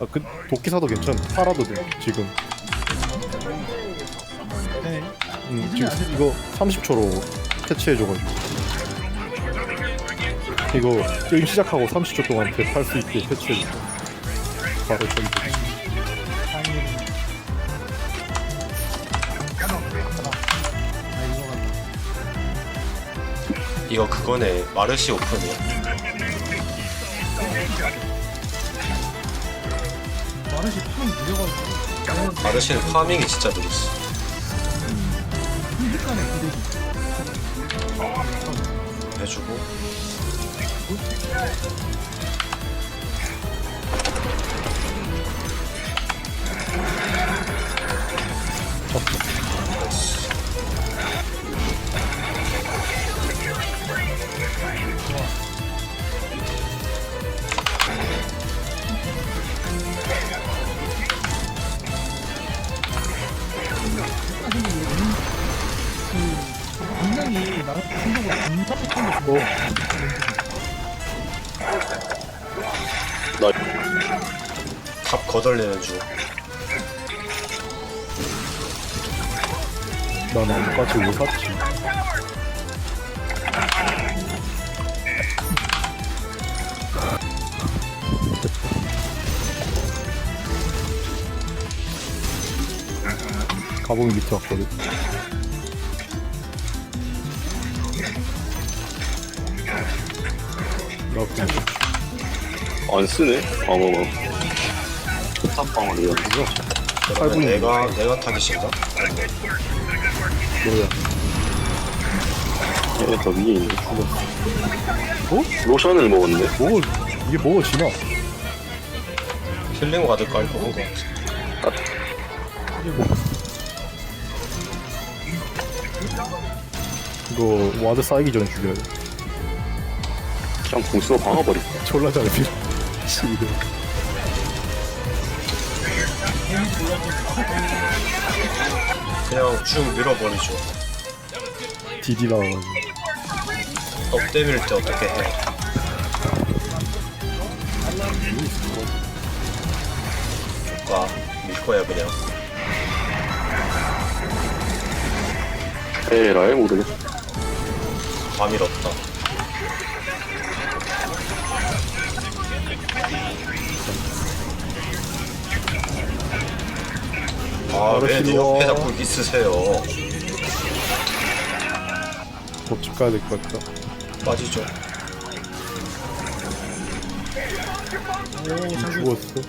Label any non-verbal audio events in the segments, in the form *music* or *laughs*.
아, 그 도끼 사도 괜찮. 팔아도 돼. 지금. 네. 음, 지금 이거 30초로 패치해줘가지고. 이거 게임 시작하고 30초 동안 팔 수 있게 패치해줘. 바로 같다. 이거 그거네 마르시 오픈이야 마르시 판 느려가지고. 마르시는 파밍이 진짜 느렸어 순식간에 기대기. 해주고 그 어, 탑 거덜내는 중 난 아무까지 왜 샀지? 가봉이 밑에 왔거든. 나 그냥 안 쓰네? 방어가 탑방어를 그거 그러면 팔분이 내가 내가 타기 싫다? 뭐야? 얘더 위에 있네. 어? 로션을 먹었네. 먹어 이게 먹어지나? 힐링 와드 깔고 온거 같아. 이거 와드 쌓이기 전에 죽여야 돼. 그냥 공수로 박아버릴까 졸라 잘해 빌. 씨 이거. 그냥 쭉 밀어버리죠 디디 나와가지고. 업 때밀 때 어떻게 해 가, 밀 거야 그냥 에라이 모르겠어 다 밀었다 아왜 네 알았어. 옆에 자꾸 있으세요 곧집 가야 될 것 같다. 빠지죠 오 자기 죽었어.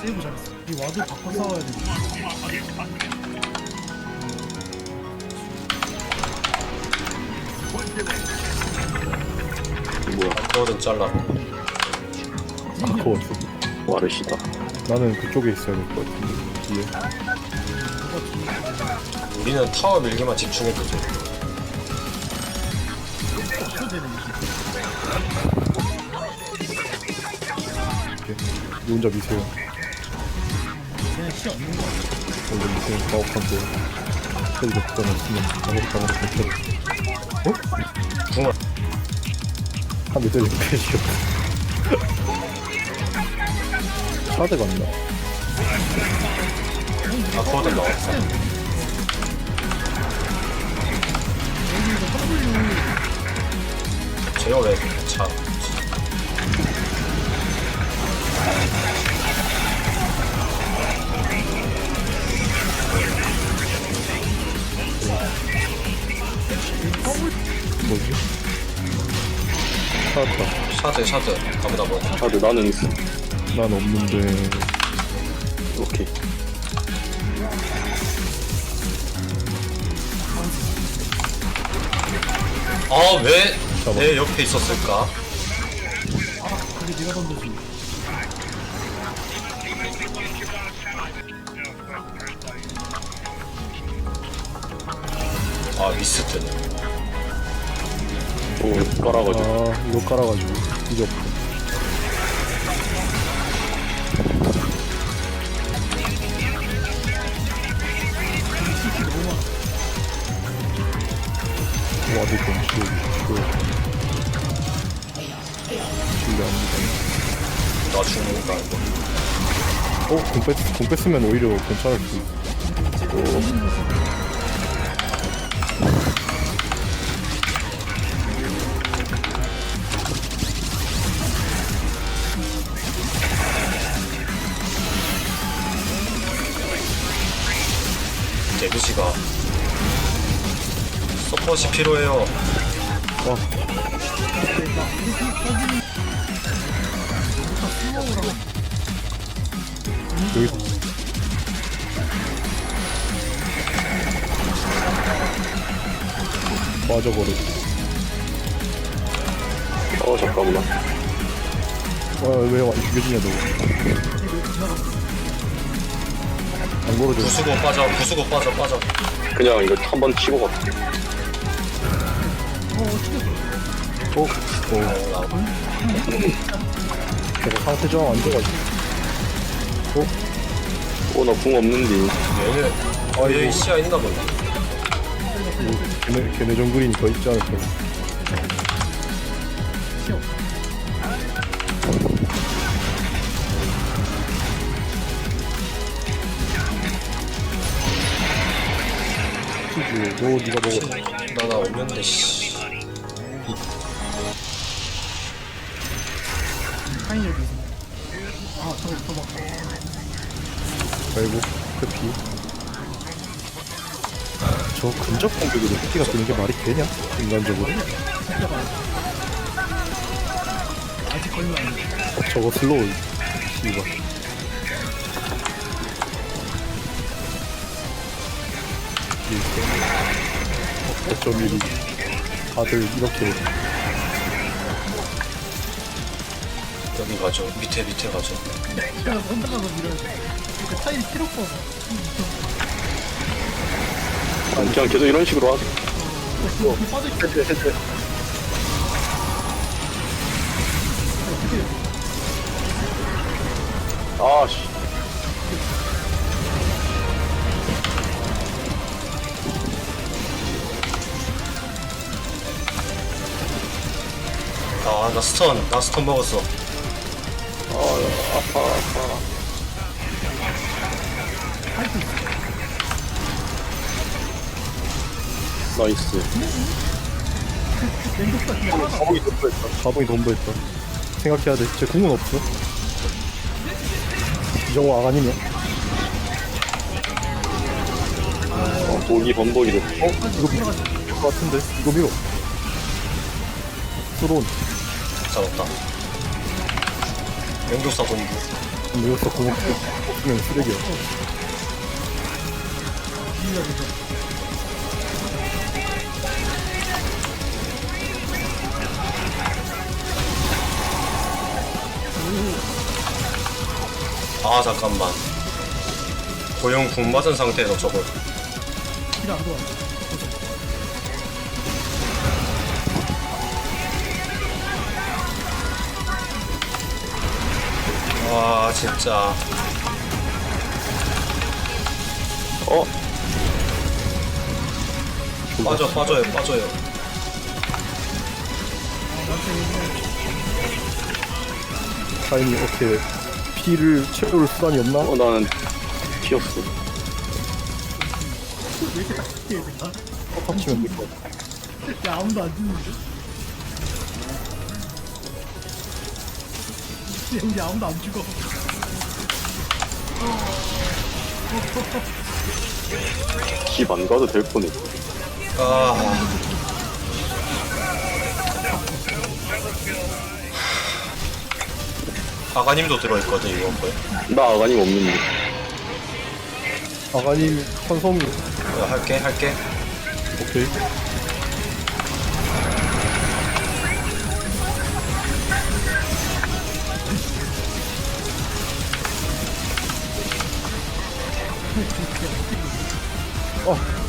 세이브 잘했어. 이 와드 바꿔 싸워야 돼. 뭐야 안토는 잘랐고 아커워. 와르시다 나는 그쪽에 있어야 될 것 같은데. 뒤에. 우리는 타워 밀기만. 이렇게. 이 혼자 미세요. 원래 미세요. 사업한데. 저기가 그건 없으면 아무것도 안 하고 겠어 궁을 한대 때리고 패시오. 차대가 안 나. 아코드 나왔어 제가 왜 차? 뭐지? 찾았다. 샤드 샤드 가보다 보니 다들 나는 있어 난 없는데. 오케이 아 왜 내 옆에 있었을까? 그게 네가 던져지. 아 미스트네 또 깔아가지고 아, 이거 깔아가지고. 이게 공, 뺐, 공 뺐으면 오히려 괜찮을 수 있어 데뷔시가 서폿이 필요해요. 어 여기서 빠져버려. 어 잠깐만. 아왜 안 죽여주냐 너. 안 걸어줘 부수고 빠져, 부수고 빠져, 빠져. 그냥 이거 한 번 치고 가. 어? 어. 제가 상태 저항 안 돼가지고. 어 나궁 없는데 얘는 어, 얘 시야 있나 보네. 뭐, 걔네, 걔네 정글이니 더 있지 않을까 치즈 너 니가 먹어 나나 없는데 씨. 타인 여기 있어. 아 저거 저거 봐. 아이고 회피 저 근접 공격으로 회피가 뜨는 게 말이 되냐? 인간적으로. 어, 저거 슬로우 씨발 이렇게 5.1이 다들 이렇게 여기 가죠. 밑에 밑에 가죠. 필요 없어. 아니 그냥 계속 이런 식으로 하자 그 빠져 있어. 헤드 헤드 아씨 아, 나 스턴, 나 스턴 먹었어. 아 아파 아파 나이스. 자봉이 돈부했다 자봉이 돈부했다 생각해야 돼 제 궁은 없어. 이정호 아가님이야 어, 독이 번복이 됐어 어? 이거 밀어. 것 같은데. 이거 밀어. 들어온. 잡았다. 본부. 근데 여기서 궁 없으면 쓰레기야 아, 잠깐만. 고용 궁 맞은 상태에서 저걸. 들어와. 와, 진짜. 어? 빠져, 빠져요, 빠져요. 타임이 어떻게 피를 채울 수단이 없나? 어 나는 튀었어 왜 이렇게 딱 해야 되나? 합치면 될것 같아 야 아무도 안 죽는데. 여기 아무도 안 죽어. 집 안 가도 될 뻔했어 아. 아가님도 들어있거든, 이번 거에. 나 아가님 없는데 아가님 천솜 내가 할게, 할게. 오케이 *laughs* 어.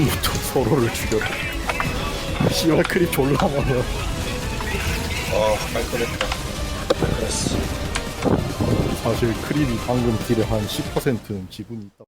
지금부터 서로를 죽여라 씨발 크립 졸라 많아 아, 깔끔했다. 그랬어. 사실 크릴이 방금 딜의 한 10%는 지분이 있다